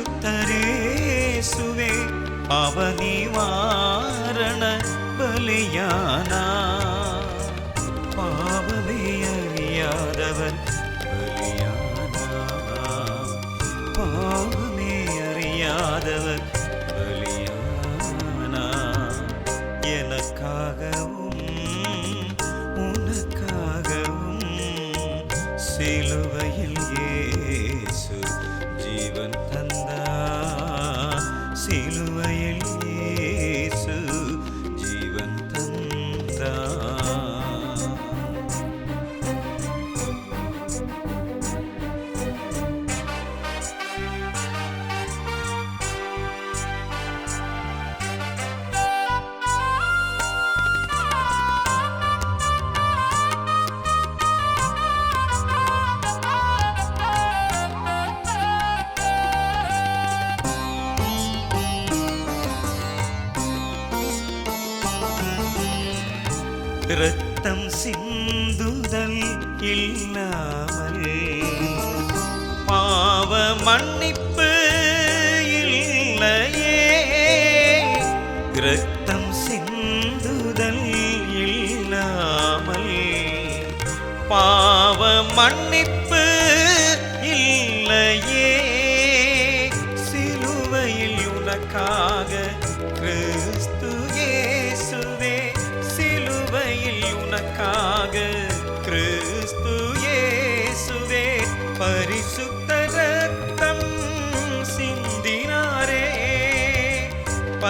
பரிசுத்தரேசுவே பாவ பாவ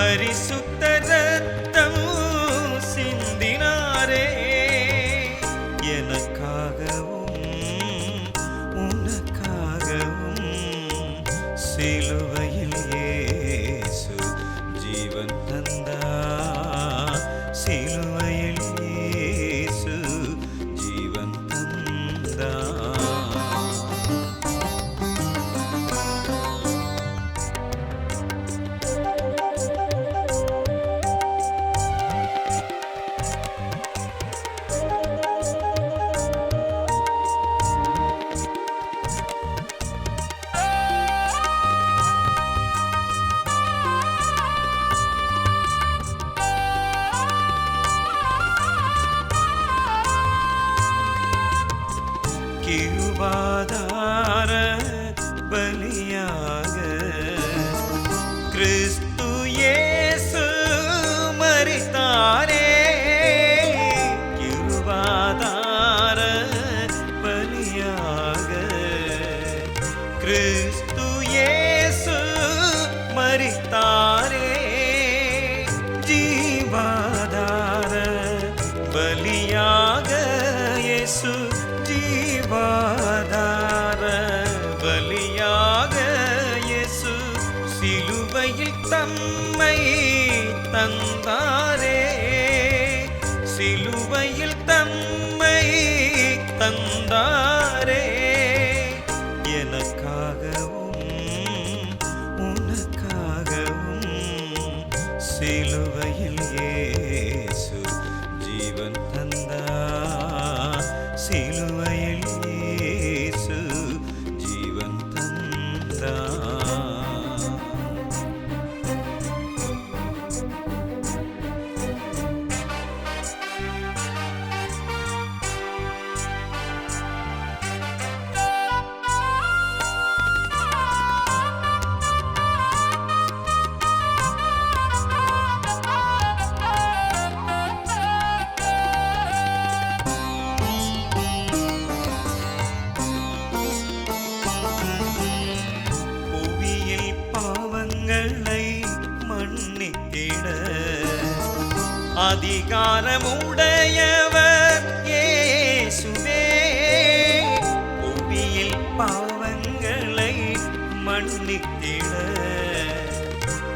ि கிருபாதார பலியாக கிறிஸ்து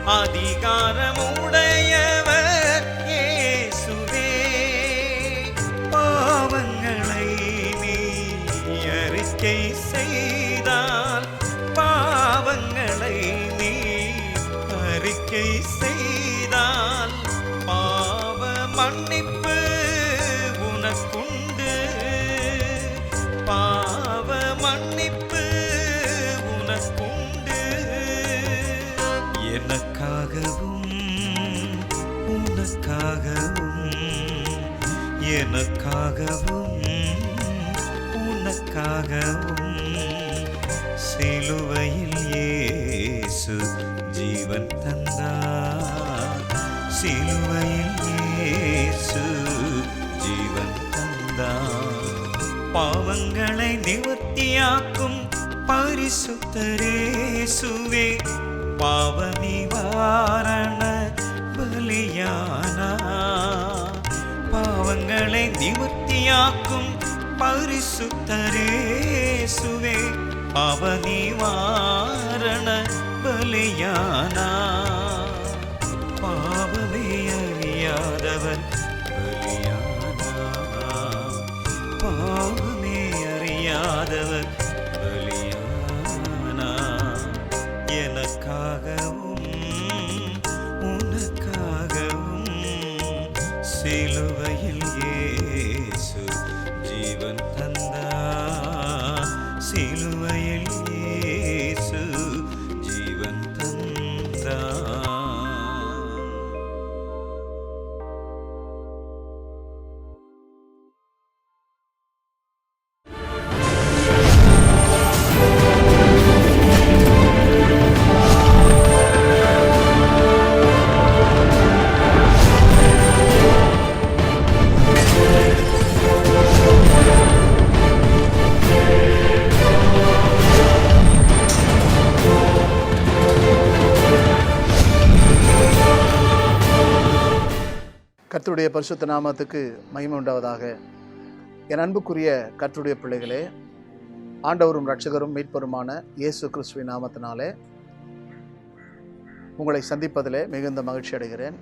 அதிகாரமுடையவர். எனக்காகவும் உனக்காகவும் சிலுவையில் இயேசு ஜீவன் தந்தார். சிலுவையில் இயேசு ஜீவன் தந்தார். பாவங்களை நிவர்த்தியாக்கும் பரிசுத்தரேசுவே பாவ நிவாரண பலியானா பாவங்களை நிவர்த்தியாக்கும் பரிசுத்தரேசுவே பாவநிவாரண பலியானா பாவமே அறியாதவர் பலியானா? பாவ கர்த்தருடைய பரிசுத்த நாமத்துக்கு மகிமை உண்டாவதாக. என் அன்புக்குரிய கர்த்தருடைய பிள்ளைகளே ஆண்டவரும் ரட்சகரும் மீட்பருமான இயேசு கிறிஸ்துவின் நாமத்தினாலே உங்களை சந்திப்பதிலே மிகுந்த மகிழ்ச்சி அடைகிறேன்.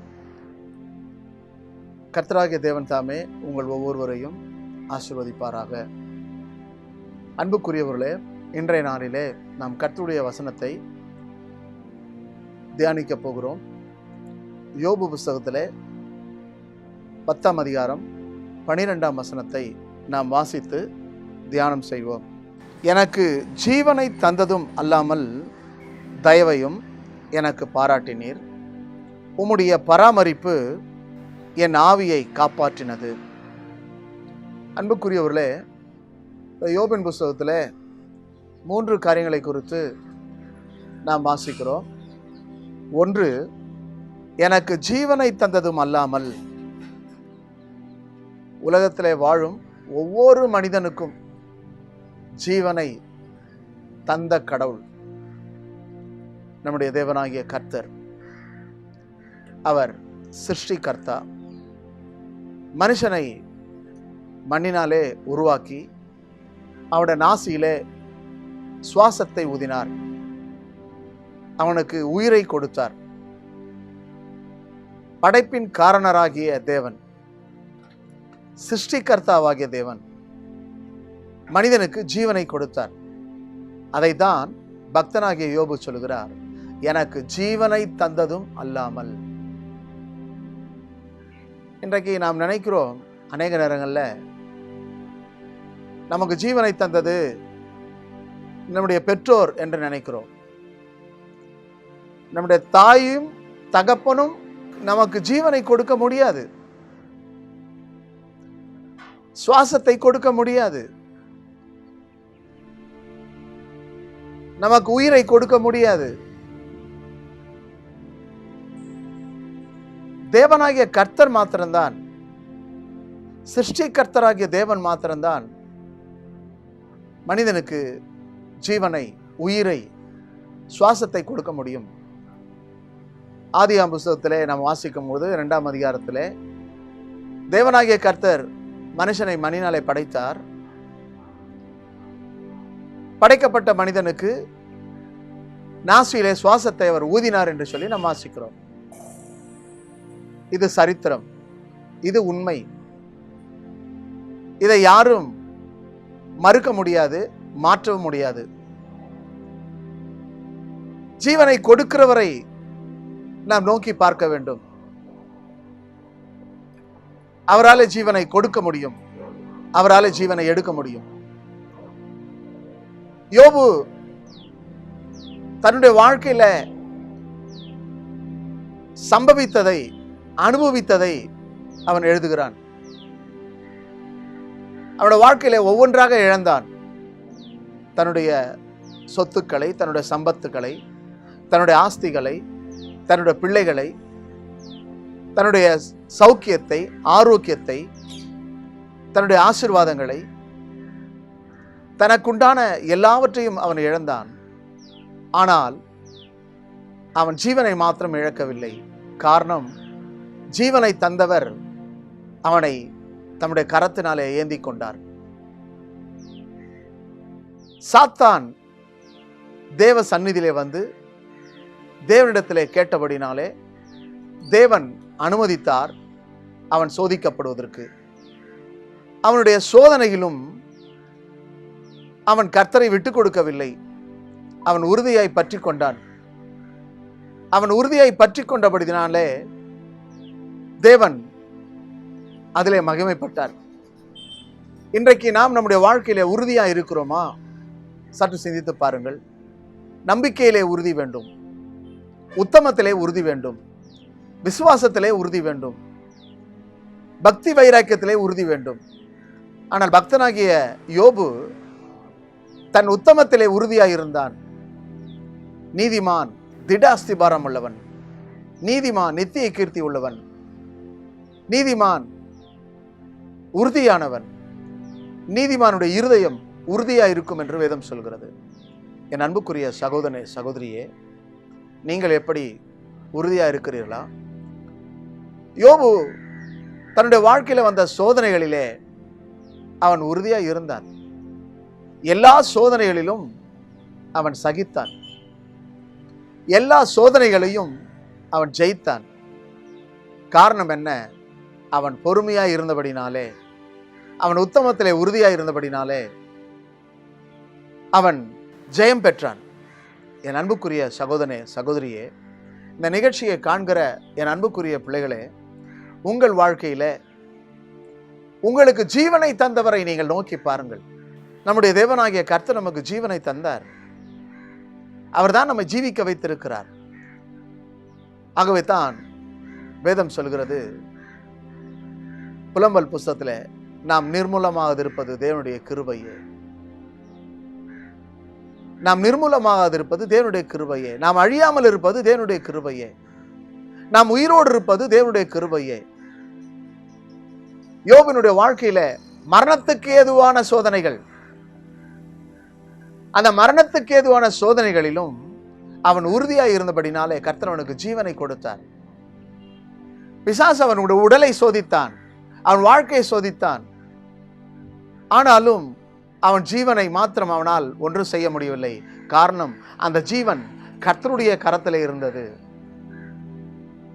கர்த்தராகிய தேவன் தாமே உங்கள் ஒவ்வொருவரையும் ஆசிர்வதிப்பாராக. அன்புக்குரியவர்களே இன்றைய நாளிலே நாம் கர்த்தருடைய வசனத்தை தியானிக்கப் போகிறோம். யோபு புஸ்தகத்தில் பத்தாம் அதிகாரம் பனிரெண்டாம் வசனத்தை நாம் வாசித்து தியானம் செய்வோம். எனக்கு ஜீவனை தந்ததும் அல்லாமல் தயவையும் எனக்கு பாராட்டினீர். உம்முடைய பராமரிப்பு என் ஆவியை காப்பாற்றினது. அன்புக்குரியவர்களே யோபின் புஸ்தகத்தில் மூன்று காரியங்களை குறித்து நாம் வாசிக்கிறோம். ஒன்று எனக்கு ஜீவனை தந்ததும் அல்லாமல் உலகத்திலே வாழும் ஒவ்வொரு மனிதனுக்கும் ஜீவனை தந்த கடவுள் நம்முடைய தேவனாகிய கர்த்தர். அவர் சிருஷ்டிகர்த்தா. மனுஷனை மண்ணினாலே உருவாக்கி அவனோட நாசியிலே சுவாசத்தை ஊதினார். அவனுக்கு உயிரை கொடுத்தார். படைப்பின் காரணராகிய தேவன். சிருஷ்டிகர்த்தாவாகிய தேவன் மனிதனுக்கு ஜீவனை கொடுத்தார். அதைத்தான் பக்தனாகிய யோபு சொல்கிறார் எனக்கு ஜீவனை தந்ததும் அல்லாமல். இன்றைக்கு நாம் நினைக்கிறோம் அநேக நேரங்களில் நமக்கு ஜீவனை தந்தது நம்முடைய பெற்றோர் என்று நினைக்கிறோம். நம்முடைய தாயும் தகப்பனும் நமக்கு ஜீவனை கொடுக்க முடியாது. சுவாசத்தை கொடுக்க முடியாது. நமக்கு உயிரை கொடுக்க முடியாது. தேவனாகிய கர்த்தர் மாத்திரம்தான். சிருஷ்டிகர்த்தராகிய தேவன் மாத்திரம்தான். மனிதனுக்கு ஜீவனை உயிரை சுவாசத்தை கொடுக்க முடியும். ஆதியாம் புஸ்தகத்திலே நாம் வாசிக்கும் போது ரெண்டாம் அதிகாரத்திலே தேவனாகிய கர்த்தர் மனுஷனை மணினாலே படைத்தார். படைக்கப்பட்ட மனிதனுக்கு நாசியிலே சுவாசத்தை அவர் ஊதினார் என்று சொல்லி நாம் வாசிக்கிறோம். இது சரித்திரம். இது உண்மை. இதை யாரும் மறுக்க முடியாது மாற்றவும் முடியாது. ஜீவனை கொடுக்கிறவரை நாம் நோக்கி பார்க்க வேண்டும். அவரால் ஜீவனை கொடுக்க முடியும். அவரால் ஜீவனை எடுக்க முடியும். யோபு தன்னுடைய வாழ்க்கையில சம்பவித்ததை அனுபவித்ததை அவன் எழுதுகிறான். அவனுடைய வாழ்க்கையில ஒவ்வொன்றாக இழந்தான். தன்னுடைய சொத்துக்களை தன்னுடைய சம்பத்துக்களை தன்னுடைய ஆஸ்திகளை தன்னுடைய பிள்ளைகளை தன்னுடைய சௌக்கியத்தை ஆரோக்கியத்தை தன்னுடைய ஆசிர்வாதங்களை தனக்குண்டான எல்லாவற்றையும் அவன் இழந்தான். ஆனால் அவன் ஜீவனை மாத்திரம் இழக்கவில்லை. காரணம் ஜீவனை தந்தவர் அவனை தம்முடைய கரத்தினாலே ஏந்தி கொண்டார். சாத்தான் தேவ சந்நிதியிலே வந்து தேவனிடத்திலே கேட்டபடினாலே தேவன் அனுமதித்தார். அவன் சோதிக்கப்படுவதற்கு. அவனுடைய சோதனையிலும் அவன் கர்த்தரை விட்டு கொடுக்கவில்லை. அவன் உறுதியாய் பற்றி கொண்டான். அவன் உறுதியாய் பற்றி கொண்டபடினாலே தேவன் அதிலே மகிமைப்பட்டார். இன்றைக்கு நாம் நம்முடைய வாழ்க்கையிலே உறுதியாக இருக்கிறோமா? சற்று சிந்தித்து பாருங்கள். நம்பிக்கையிலே உறுதி வேண்டும். உத்தமத்திலே உறுதி வேண்டும். விசுவாசத்திலே உறுதி வேண்டும். பக்தி வைராக்கியத்திலே உறுதி வேண்டும். ஆனால் பக்தனாகிய யோபு தன் உத்தமத்திலே உறுதியாக இருந்தான். நீதிமான் திடாஸ்திபாரம் உள்ளவன். நீதிமான் நித்திய கீர்த்தி உள்ளவன். நீதிமான் உறுதியானவன். நீதிமானுடைய இருதயம் உறுதியாக இருக்கும் என்று வேதம் சொல்கிறது. என் அன்புக்குரிய சகோதரனே சகோதரியே நீங்கள் எப்படி உறுதியாக இருக்கிறீர்களா? யோபு தன்னுடைய வாழ்க்கையில் வந்த சோதனைகளிலே அவன் உறுதியாக இருந்தான். எல்லா சோதனைகளிலும் அவன் சகித்தான். எல்லா சோதனைகளையும் அவன் ஜெயித்தான். காரணம் என்ன? அவன் பொறுமையாக இருந்தபடினாலே அவன் உத்தமத்திலே உறுதியாக இருந்தபடினாலே அவன் ஜெயம் பெற்றான். என் அன்புக்குரிய சகோதரனே சகோதரியே இந்த நிகழ்ச்சியை காண்கிற என் அன்புக்குரிய பிள்ளைகளே உங்கள் வாழ்க்கையில உங்களுக்கு ஜீவனை தந்தவரை நீங்கள் நோக்கி பாருங்கள். நம்முடைய தேவனாகிய கர்த்தர் நமக்கு ஜீவனை தந்தார். அவர்தான் நம்மை ஜீவிக்க வைத்திருக்கிறார். ஆகவே தான் வேதம் சொல்கிறது புலம்பல் புஸ்தத்தில் நாம் நிர்மூலமாக இருப்பது தேவனுடைய கிருபையே. நாம் நிர்மூலமாக இருப்பது தேவனுடைய கிருபையே. நாம் அழியாமல் இருப்பது தேவனுடைய கிருபையே. நாம் உயிரோடு இருப்பது தேவனுடைய கிருபையே. யோபினுடைய வாழ்க்கையில மரணத்துக்கு ஏதுவான சோதனைகள். அந்த மரணத்துக்கு ஏதுவான சோதனைகளிலும் அவன் உறுதியாய் இருந்தபடினாலே கர்த்தர் அவனுக்கு ஜீவனை கொடுத்தார். பிசாஸ் அவனுடைய உடலை சோதித்தான். அவன் வாழ்க்கையை சோதித்தான். ஆனாலும் அவன் ஜீவனை மாத்திரம் அவனால் ஒன்றும் செய்ய முடியவில்லை. காரணம் அந்த ஜீவன் கர்த்தருடைய கரத்திலே இருந்தது.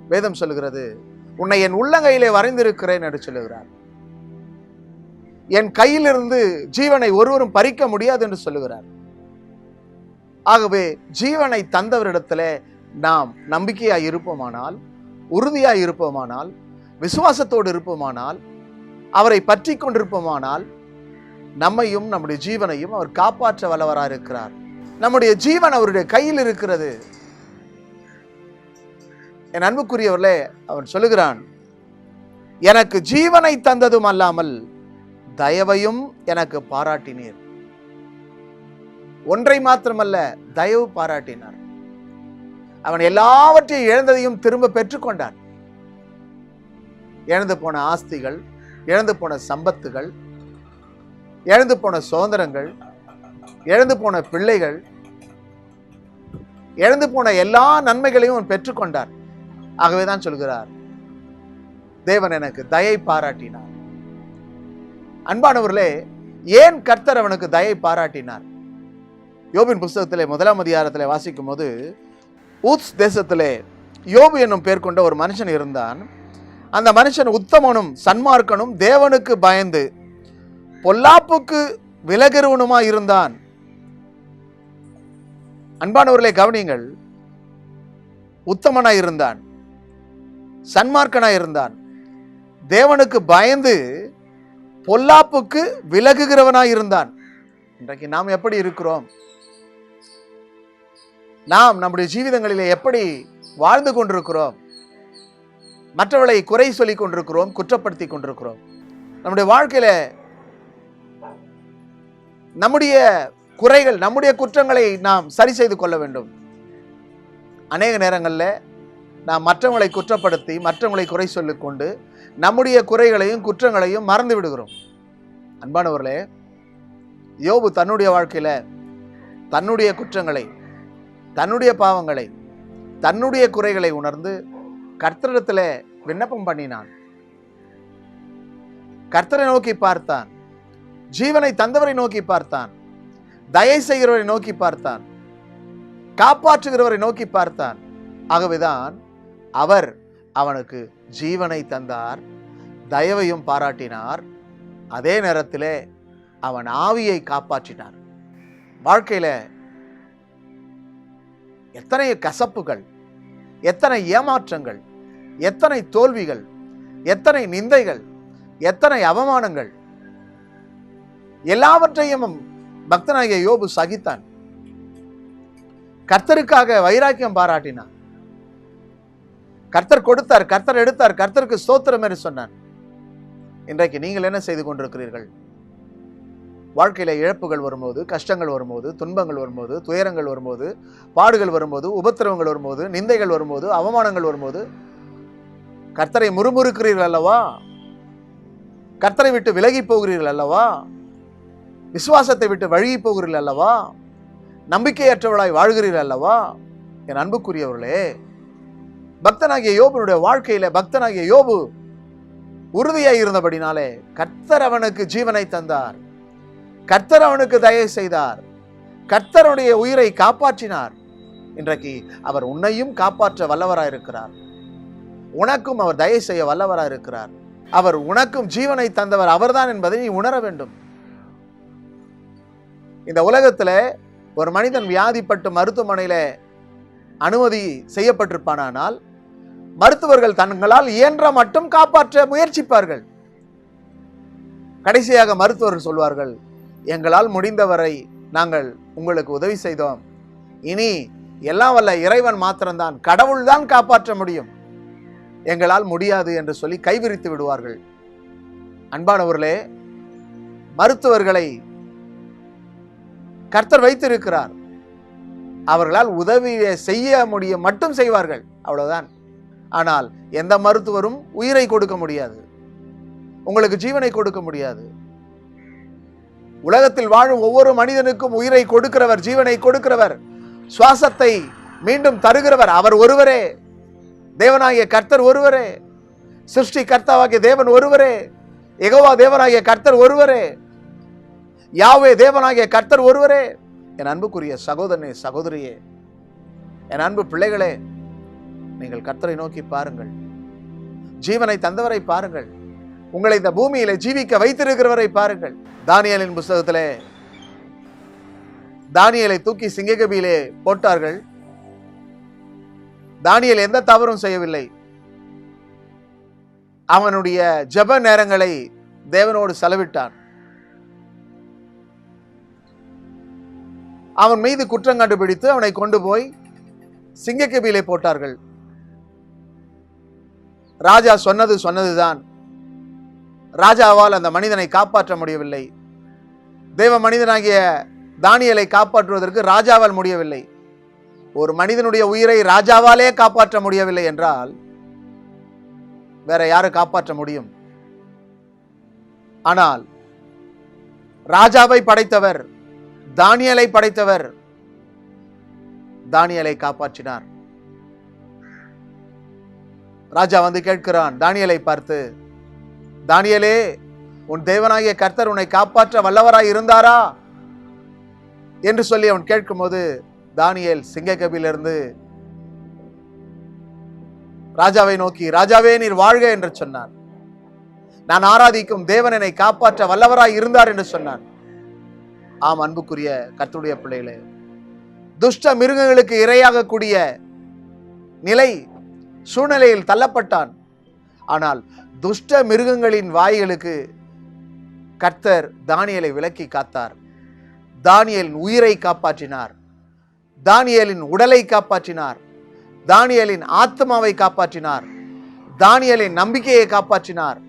வேதம் சொல்லுகிறது உன்னை என் உள்ளங்கையிலே வரைந்திருக்கிறேன் என்று சொல்லுகிறார். என் கையிலிருந்து ஜீவனை ஒருவரும் பறிக்க முடியாது என்று சொல்லுகிறார். ஆகவே ஜீவனை தந்தவரிடத்துல நாம் நம்பிக்கையாய் இருப்போமானால் உறுதியாய் இருப்போமானால் விசுவாசத்தோடு இருப்போமானால் அவரை பற்றி கொண்டிருப்போமானால் நம்மையும் நம்முடைய ஜீவனையும் அவர் காப்பாற்ற வல்லவராக இருக்கிறார். நம்முடைய ஜீவன் அவருடைய கையில் இருக்கிறது. என் அன்புக்குரியவர்களே அவன் சொல்லுகிறான் எனக்கு ஜீவனை தந்ததும் அல்லாமல் தயவையும் எனக்கு பாராட்டினீர். ஒன்றை மாத்திரமல்ல தயவு பாராட்டினார். அவன் எல்லாவற்றையும் இழந்ததையும் திரும்ப பெற்றுக்கொண்டான். இழந்து போன ஆஸ்திகள் இழந்து போன சம்பத்துகள் இழந்து போன சுதந்திரங்கள் இழந்து போன பிள்ளைகள் இழந்து போன எல்லா நன்மைகளையும் அவன் பெற்றுக்கொண்டார் ஆகவே தான் சொல்கிறார் தேவன் எனக்கு தயை பாராட்டினார். அன்பானவர்களே ஏன் கர்த்தர் அவனுக்கு தயை பாராட்டினார்? யோபின் புஸ்தகத்திலே முதலாம் அதிகாரத்தில் வாசிக்கும் போது ஊத்ஸ் தேசத்திலே யோபு என்னும் பேர் கொண்ட ஒரு மனுஷன் இருந்தான். அந்த மனுஷன் உத்தமனும் சன்மார்க்கனும் தேவனுக்கு பயந்து பொல்லாப்புக்கு விலகிறவனுமா இருந்தான். அன்பானவர்களே கவனியங்கள். உத்தமனாய் இருந்தான். சன்மார்க்கனாய் இருந்தான். தேவனுக்கு பயந்து பொல்லாப்புக்கு விலகுகிறவனாய் இருந்தான். இன்றைக்கு நாம் எப்படி இருக்கிறோம்? நாம் நம்முடைய ஜீவிதங்களிலே எப்படி வாழ்ந்து கொண்டிருக்கிறோம்? மற்றவர்களை குறை சொல்லிக் கொண்டிருக்கிறோம் குற்றப்படுத்தி கொண்டிருக்கிறோம். நம்முடைய வாழ்க்கையில நம்முடைய குறைகள் நம்முடைய குற்றங்களை நாம் சரி செய்து கொள்ள வேண்டும். அநேக நேரங்களில் நாம் மற்றவங்களை குற்றப்படுத்தி மற்றவங்களை குறை சொல்லிக்கொண்டு நம்முடைய குறைகளையும் குற்றங்களையும் மறந்து விடுகிறோம். அன்பானவர்களே யோபு தன்னுடைய வாழ்க்கையில் தன்னுடைய குற்றங்களை தன்னுடைய பாவங்களை தன்னுடைய குறைகளை உணர்ந்து கர்த்தரிடத்தில் விண்ணப்பம் பண்ணினான். கர்த்தரை நோக்கி பார்த்தான். ஜீவனை தந்தவரை நோக்கி பார்த்தான். தயை செய்கிறவரை நோக்கி பார்த்தான். காப்பாற்றுகிறவரை நோக்கி பார்த்தான். ஆகவேதான் அவர் அவனுக்கு ஜீவனை தந்தார் தயவையும் பாராட்டினார். அதே நேரத்திலே அவன் ஆவியை காப்பாற்றினார் வாழ்க்கையில எத்தனை கசப்புகள் எத்தனை ஏமாற்றங்கள் எத்தனை தோல்விகள் எத்தனை நிந்தைகள் எத்தனை அவமானங்கள். எல்லாவற்றையும் பக்தனாகிய யோபு சகித்தான். கர்த்தருக்காக வைராக்கியம் பாராட்டினான். கர்த்தர் கொடுத்தார் கர்த்தர் எடுத்தார் கர்த்தருக்கு ஸ்தோத்திரம் என்று சொன்னார். இன்றைக்கு நீங்கள் என்ன செய்து கொண்டிருக்கிறீர்கள்? வாழ்க்கையில் இழப்புகள் வரும்போது கஷ்டங்கள் வரும்போது துன்பங்கள் வரும்போது துயரங்கள் வரும்போது பாடுகள் வரும்போது உபத்திரவங்கள் வரும்போது நிந்தைகள் வரும்போது அவமானங்கள் வரும்போது கர்த்தரை முறுமுறுக்கிறீர்கள் அல்லவா? கர்த்தரை விட்டு விலகி போகிறீர்கள் அல்லவா? விசுவாசத்தை விட்டு வழுகி போகிறீர்கள் அல்லவா? நம்பிக்கையற்றவளாய் வாழ்கிறீர்கள் அல்லவா? என் அன்புக்குரியவர்களே பக்தனாகிய யோபுனுடைய வாழ்க்கையில பக்தனாகிய யோபு உறுதியாய் இருந்தபடினாலே கர்த்தர் அவனுக்கு ஜீவனை தந்தார். கர்த்தர் அவனுக்கு தயவு செய்தார். கர்த்தருடைய உயிரை காப்பாற்றினார். இன்றைக்கு அவர் உன்னையும் காப்பாற்ற வல்லவராய் இருக்கிறார். உனக்கும் அவர் தயவு செய்ய வல்லவராக இருக்கிறார். அவர் உனக்கும் ஜீவனை தந்தவர் அவர்தான் என்பதை நீ உணர வேண்டும். இந்த உலகத்துல ஒரு மனிதன் வியாதிப்பட்டு மருத்துவமனையில் அனுமதி செய்யப்பட்டிருப்பானால் மருத்துவர்கள் தங்களால் இயன்ற மட்டும் காப்பாற்ற முயற்சிப்பார்கள். கடைசியாக மருத்துவர்கள் சொல்வார்கள் எங்களால் முடிந்தவரை நாங்கள் உங்களுக்கு உதவி செய்தோம். இனி எல்லாம் வல்ல இறைவன் மாத்திரம்தான் கடவுள்தான் காப்பாற்ற முடியும். எங்களால் முடியாது என்று சொல்லி கைவிரித்து விடுவார்கள். அன்பானவர்களே மருத்துவர்களை கர்த்தர் வைத்திருக்கிறார். அவர்களால் உதவியை செய்ய முடியும் மட்டும் செய்வார்கள். அவ்வளவுதான். ஆனால் எந்த மருத்துவரும் உயிரை கொடுக்க முடியாது. உங்களுக்கு ஜீவனை கொடுக்க முடியாது. உலகத்தில் வாழும் ஒவ்வொரு மனிதனுக்கும் உயிரை கொடுக்கிறவர் ஜீவனை கொடுக்கிறவர் சுவாசத்தை மீண்டும் தருகிறவர் அவர் ஒருவரே. தேவனாகிய கர்த்தர் ஒருவரே. சிருஷ்டி கர்த்தாவாகிய தேவன் ஒருவரே. எகோவா தேவனாகிய கர்த்தர் ஒருவரே. யாவே தேவனாகிய கர்த்தர் ஒருவரே. என் அன்புக்குரிய சகோதரனே சகோதரியே. என் அன்பு பிள்ளைகளே நீங்கள் கர்த்தரை நோக்கி பாருங்கள். ஜீவனை தந்தவரை பாருங்கள். உங்களை இந்த பூமியில ஜீவிக்க வைத்திருக்கிறவரை பாருங்கள். தானியலின் புஸ்தகத்திலே தானியலை தூக்கி சிங்ககபியிலே போட்டார்கள். தானியல் எந்த தவறும் செய்யவில்லை. அவனுடைய ஜெப நேரங்களை தேவனோடு செலவிட்டான். அவன் மீது குற்றம் கண்டுபிடித்து அவனை கொண்டு போய் சிங்கக்கபியிலே போட்டார்கள். ராஜா சொன்னது சொன்னதுதான். ராஜாவால் அந்த மனிதனை காப்பாற்ற முடியவில்லை. தெய்வ மனிதனாகிய தானியலை காப்பாற்றுவதற்கு ராஜாவால் முடியவில்லை. ஒரு மனிதனுடைய உயிரை ராஜாவாலே காப்பாற்ற முடியவில்லை என்றால் வேற யாரு காப்பாற்ற முடியும்? ஆனால் ராஜாவை படைத்தவர் தானியலை படைத்தவர் தானியலை காப்பாற்றினார். ராஜா வந்து கேட்கிறான் தானியலை பார்த்து தானியலே உன் தேவனாகிய கர்த்தர் உன்னை காப்பாற்ற வல்லவராய் இருந்தாரா? என்று சொல்லி அவன் கேட்கும்போது தானியல் சிங்கக்கபிலிருந்து ராஜாவை நோக்கி ராஜாவே நீர் வாழ்க என்று சொன்னார் நான் ஆராதிக்கும் தேவன் என்னை காப்பாற்ற வல்லவராய் இருந்தார் என்று சொன்னான். ஆம் அன்புக்குரிய கர்த்தருடைய பிள்ளைகளே துஷ்ட மிருகங்களுக்கு இரையாகக்கூடிய நிலை சூழ்நிலையில் தள்ளப்பட்டான். ஆனால் துஷ்ட மிருகங்களின் வாய்களுக்கு கர்த்தர் தானியலை விலக்கி காத்தார். தானியலின் உயிரை காப்பாற்றினார். தானியலின் உடலை காப்பாற்றினார். தானியலின் ஆத்மாவை காப்பாற்றினார். தானியலின் நம்பிக்கையை காப்பாற்றினார்.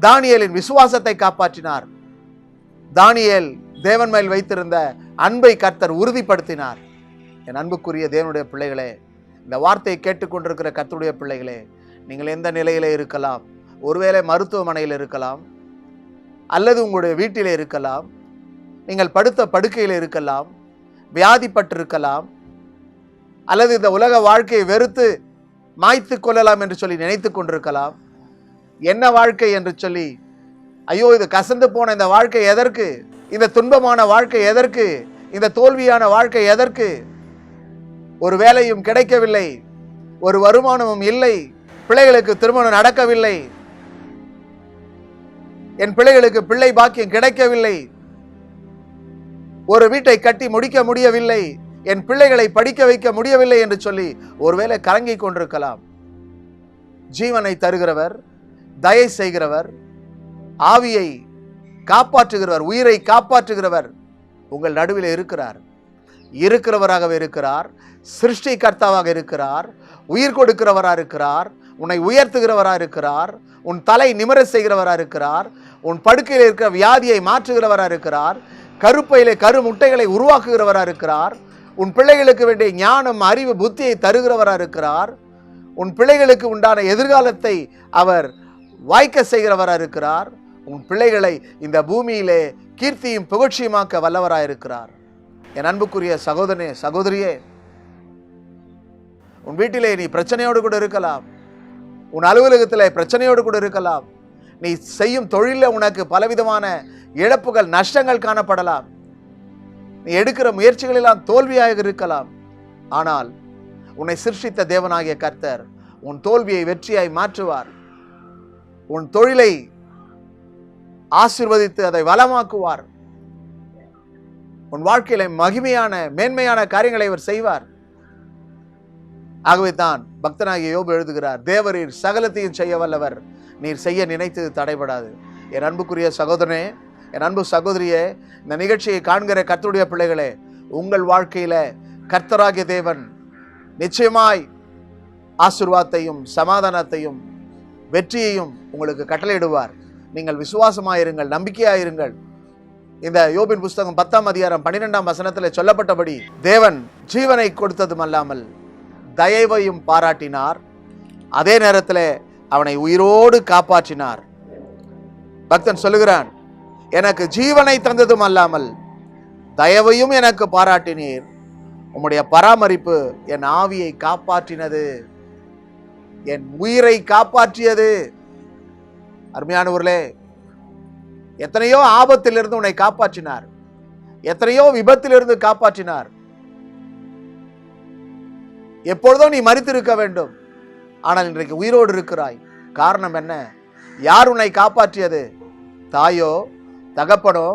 தானியலின் விசுவாசத்தை காப்பாற்றினார். தானியல் தேவன் மேல் வைத்திருந்த அன்பை கர்த்தர் உறுதிப்படுத்தினார். என் அன்புக்குரிய தேவனுடைய பிள்ளைகளே இந்த வார்த்தையை கேட்டுக்கொண்டிருக்கிற கத்துடைய பிள்ளைகளே நீங்கள் எந்த நிலையில் இருக்கலாம்? ஒருவேளை மருத்துவமனையில் இருக்கலாம் அல்லது உங்களுடைய வீட்டில் இருக்கலாம் நீங்கள் படுத்த படுக்கையில் இருக்கலாம் வியாதிப்பட்டிருக்கலாம் அல்லது இந்த உலக வாழ்க்கையை வெறுத்து மாய்த்து கொள்ளலாம் என்று சொல்லி நினைத்து கொண்டிருக்கலாம். என்ன வாழ்க்கை என்று சொல்லி ஐயோ இது கசந்து போன இந்த வாழ்க்கை எதற்கு? இந்த துன்பமான வாழ்க்கை எதற்கு? இந்த தோல்வியான வாழ்க்கை எதற்கு? ஒரு வேலையும் கிடைக்கவில்லை. ஒரு வருமானமும் இல்லை. பிள்ளைகளுக்கு திருமணம் நடக்கவில்லை. என் பிள்ளைகளுக்கு பிள்ளை பாக்கியம் கிடைக்கவில்லை. ஒரு வீட்டை கட்டி முடிக்க முடியவில்லை. என் பிள்ளைகளை படிக்க வைக்க முடியவில்லை என்று சொல்லி ஒருவேளை கலங்கிக் கொண்டிருக்கலாம். ஜீவனை தருகிறவர் தயை செய்கிறவர் ஆவியை காப்பாற்றுகிறவர் உயிரை காப்பாற்றுகிறவர் உங்கள் நடுவில் இருக்கிறார். இருக்கிறவராகவே இருக்கிறார். சிருஷ்டி கர்த்தாவாக இருக்கிறார் உயிர் கொடுக்கிறவராக இருக்கிறார் உன்னை உயர்த்துகிறவராக இருக்கிறார் உன் தலை நிமிர செய்கிறவராக இருக்கிறார் உன் படுக்கையில் இருக்கிற வியாதியை மாற்றுகிறவராக இருக்கிறார் கருப்பையிலே கரு முட்டைகளை உருவாக்குகிறவராக இருக்கிறார் உன் பிள்ளைகளுக்கு வேண்டிய ஞானம் அறிவு புத்தியை தருகிறவராக இருக்கிறார் உன் பிள்ளைகளுக்கு உண்டான எதிர்காலத்தை அவர் வாய்க்க செய்கிறவராக இருக்கிறார் உன் பிள்ளைகளை இந்த பூமியிலே கீர்த்தியும் புகழ்ச்சியுமாக்க வல்லவராக இருக்கிறார் என் அன்புக்குரிய சகோதரனே சகோதரியே உன் வீட்டிலே நீ பிரச்சனையோடு கூட இருக்கலாம். உன் அலுவலகத்தில் பிரச்சனையோடு கூட இருக்கலாம். நீ செய்யும் தொழிலில் உனக்கு பலவிதமான இழப்புகள் நஷ்டங்கள் காணப்படலாம். நீ எடுக்கிற முயற்சிகளெல்லாம் தோல்வியாக இருக்கலாம். ஆனால் உன்னை சிருஷ்டித்த தேவனாகிய கர்த்தர் உன் தோல்வியை வெற்றியாய் மாற்றுவார். உன் தொழிலை ஆசிர்வதித்து அதை வளமாக்குவார். உன் வாழ்க்கையில மகிமையான மேன்மையான காரியங்களை அவர் செய்வார். ஆகவே தான் பக்தனாகிய யோபு எழுதுகிறார் தேவரீர் சகலத்தையும் செய்ய வல்லவர் நீர் செய்ய நினைத்தது தடைபடாது. என் அன்புக்குரிய சகோதரனே என் அன்பு சகோதரியே இந்த நிகழ்ச்சியை காண்கிற கர்த்தருடைய பிள்ளைகளே உங்கள் வாழ்க்கையில் கர்த்தராகிய தேவன் நிச்சயமாய் ஆசிர்வாதத்தையும் சமாதானத்தையும் வெற்றியையும் உங்களுக்கு கட்டளையிடுவார். நீங்கள் விசுவாசமாயிருங்கள் நம்பிக்கையாயிருங்கள். இந்த யோபின் புஸ்தகம் பத்தாம் அதிகாரம் பன்னிரெண்டாம் வசனத்தில் சொல்லப்பட்டபடி தேவன் ஜீவனை கொடுத்ததும் அல்லாமல் தயவையும் பாராட்டினார். அதே நேரத்தில் அவனை உயிரோடு காப்பாற்றினார். பக்தன் சொல்லுகிறான் எனக்கு ஜீவனை தந்ததும் அல்லாமல் தயவையும் எனக்கு பாராட்டினீர். உம்முடைய பராமரிப்பு என் ஆவியை காப்பாற்றினது. என் உயிரை காப்பாற்றியது. அருமையானவர்களே எத்தனையோ ஆபத்திலிருந்து உன்னை காப்பாற்றினார். எத்தனையோ விபத்திலிருந்து காப்பாற்றினார். எப்பொழுதோ நீ மறித்திருக்க வேண்டும். ஆனால் இன்றைக்கு உயிரோடு இருக்கிறாய். காரணம் என்ன? யார் உன்னை காப்பாற்றியது? தாயோ தகப்பனோ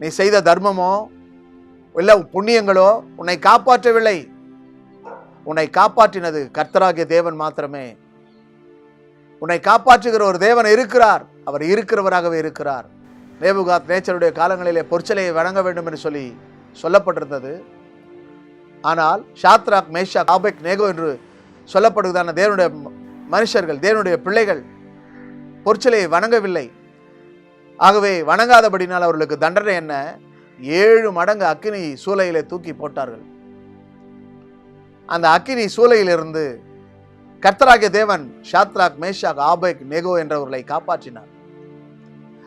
நீ செய்த தர்மமோ இல்லை புண்ணியங்களோ உன்னை காப்பாற்றவில்லை. உன்னை காப்பாற்றினது கர்த்தராகிய தேவன் மாத்திரமே. உன்னை காப்பாற்றுகிற ஒரு தேவன் இருக்கிறார். அவர் இருக்கிறவராகவே இருக்கிறார். நேபுகாத் நேச்சருடைய காலங்களிலே பொற்சலையை வழங்க வேண்டும் என்று சொல்லி சொல்லப்பட்டிருந்தது. ஆனால் ஷாத்ராக் மேஷாக் ஆபெக் நேகோ என்று சொல்லப்படுவதான தேவனுடைய மனுஷர்கள் தேவனுடைய பிள்ளைகள் பொற்சிலையை வணங்கவில்லை. ஆகவே வணங்காதபடினால் அவர்களுக்கு தண்டனை என்ன? ஏழு மடங்கு அக்கினி சூளையிலே தூக்கி போட்டார்கள். அந்த அக்கினி சூளையிலிருந்து கர்த்தராகிய தேவன் ஷாத்ராக் மேஷாக் ஆபேக் நேகோ என்றவர்களை காப்பாற்றினார்.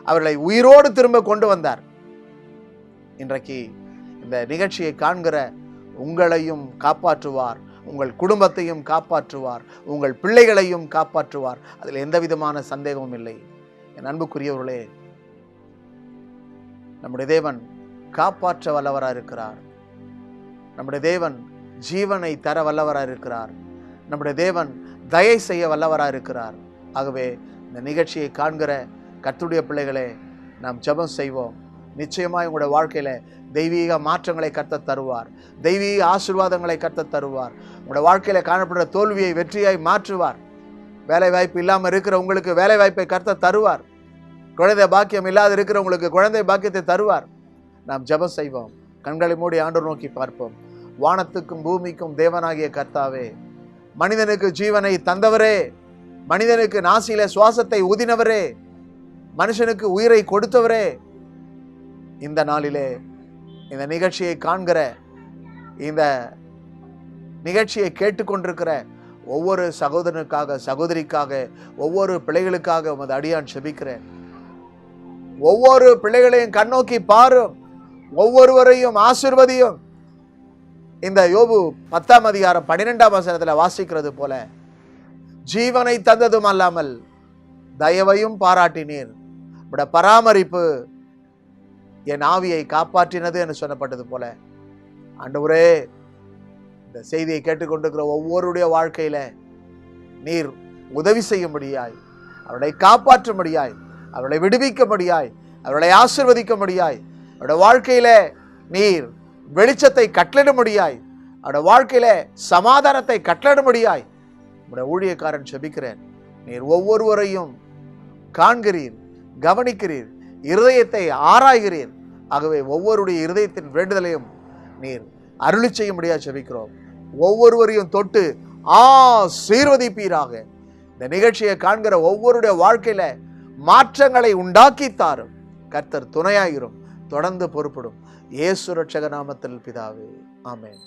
அவர்களை உயிரோடு திரும்ப கொண்டு வந்தார். இன்றைக்கு இந்த நிகழ்ச்சியை காண்கிற உங்களையும் காப்பாற்றுவார். உங்கள் குடும்பத்தையும் காப்பாற்றுவார். உங்கள் பிள்ளைகளையும் காப்பாற்றுவார். அதில் எந்த விதமான சந்தேகமும் இல்லை. என் அன்புக்குரியவர்களே நம்முடைய தேவன் காப்பாற்ற வல்லவராக இருக்கிறார். நம்முடைய தேவன் ஜீவனை தர வல்லவராக இருக்கிறார். நம்முடைய தேவன் தயை செய்ய வல்லவராக இருக்கிறார். ஆகவே இந்த நிகழ்ச்சியை காண்கிற கத்துடைய பிள்ளைகளே நாம் ஜெபம் செய்வோம். நிச்சயமாய் உங்களுடைய வாழ்க்கையில் தெய்வீக மாற்றங்களை கத்த தருவார். தெய்வீக ஆசீர்வாதங்களை கத்த தருவார். உங்களுடைய வாழ்க்கையில் காணப்படுற தோல்வியை வெற்றியாய் மாற்றுவார். வேலை வாய்ப்பு இல்லாமல் இருக்கிற உங்களுக்கு வேலை வாய்ப்பை கர்த்த தருவார். குழந்தை பாக்கியம் இல்லாத இருக்கிறவங்களுக்கு குழந்தை பாக்கியத்தை தருவார். நாம் ஜெபம் செய்வோம். கண்களை மூடி ஆண்டு நோக்கி பார்ப்போம். வானத்துக்கும் பூமிக்கும் தேவனாகிய கர்த்தாவே மனிதனுக்கு ஜீவனை தந்தவரே மனிதனுக்கு நாசியில சுவாசத்தை ஊதினவரே மனுஷனுக்கு உயிரை கொடுத்தவரே இந்த நாளிலே இந்த நிகழ்ச்சியை காண்கிற இந்த நிகழ்ச்சியை கேட்டுக்கொண்டிருக்கிற ஒவ்வொரு சகோதரனுக்காக சகோதரிக்காக ஒவ்வொரு பிள்ளைகளுக்காக உமது அடியான் செபிக்கிறேன். ஒவ்வொரு பிள்ளைகளையும் கண்ணோக்கி பாரும். ஒவ்வொருவரையும் ஆசிர்வதியும். இந்த யோபு பத்தாம் அதிகாரம் பன்னிரெண்டாம் வசனத்தில் வாசிக்கிறது போல ஜீவனை தந்ததும் அல்லாமல் தயவையும் பாராட்டினீர். உட பராமரிப்பு என் ஆவியை காப்பாற்றினது என்று சொல்லப்பட்டது போல. ஆண்டவரே இந்த செய்தியை கேட்டுக்கொண்டிருக்கிற ஒவ்வொருடைய வாழ்க்கையில நீர் உதவி செய்யும்படியாய் அவர்களை காப்பாற்றும்படியாய் அவர்களை விடுவிக்கும்படியாய் அவர்களை ஆசிர்வதிக்கும்படியாய் அவருடைய வாழ்க்கையில நீர் வெளிச்சத்தை கட்டளிடும்படியாய் அவருடைய வாழ்க்கையில சமாதானத்தை கட்டளிடும்படியாய் உடைய ஊழியக்காரன் செபிக்கிறேன். நீர் ஒவ்வொருவரையும் காண்கிறீர் கவனிக்கிறீர் இருதயத்தை ஆராய்கிறீர். ஆகவே ஒவ்வொருடைய இருதயத்தின் வேண்டுதலையும் நீர் அருளி செய்யும்படியாக செபிக்கிறோம் ஒவ்வொருவரையும் தொட்டு ஆசீர்வதிப்பீராக. இந்த நிகழ்ச்சியை காண்கிற ஒவ்வொருடைய வாழ்க்கையில மாற்றங்களை உண்டாக்கி தாரும். கர்த்தர் துணையாயிரும். தொடர்ந்து பொறுப்படும். இயேசு ரட்சக நாமத்தில் பிதாவே. ஆமேன்.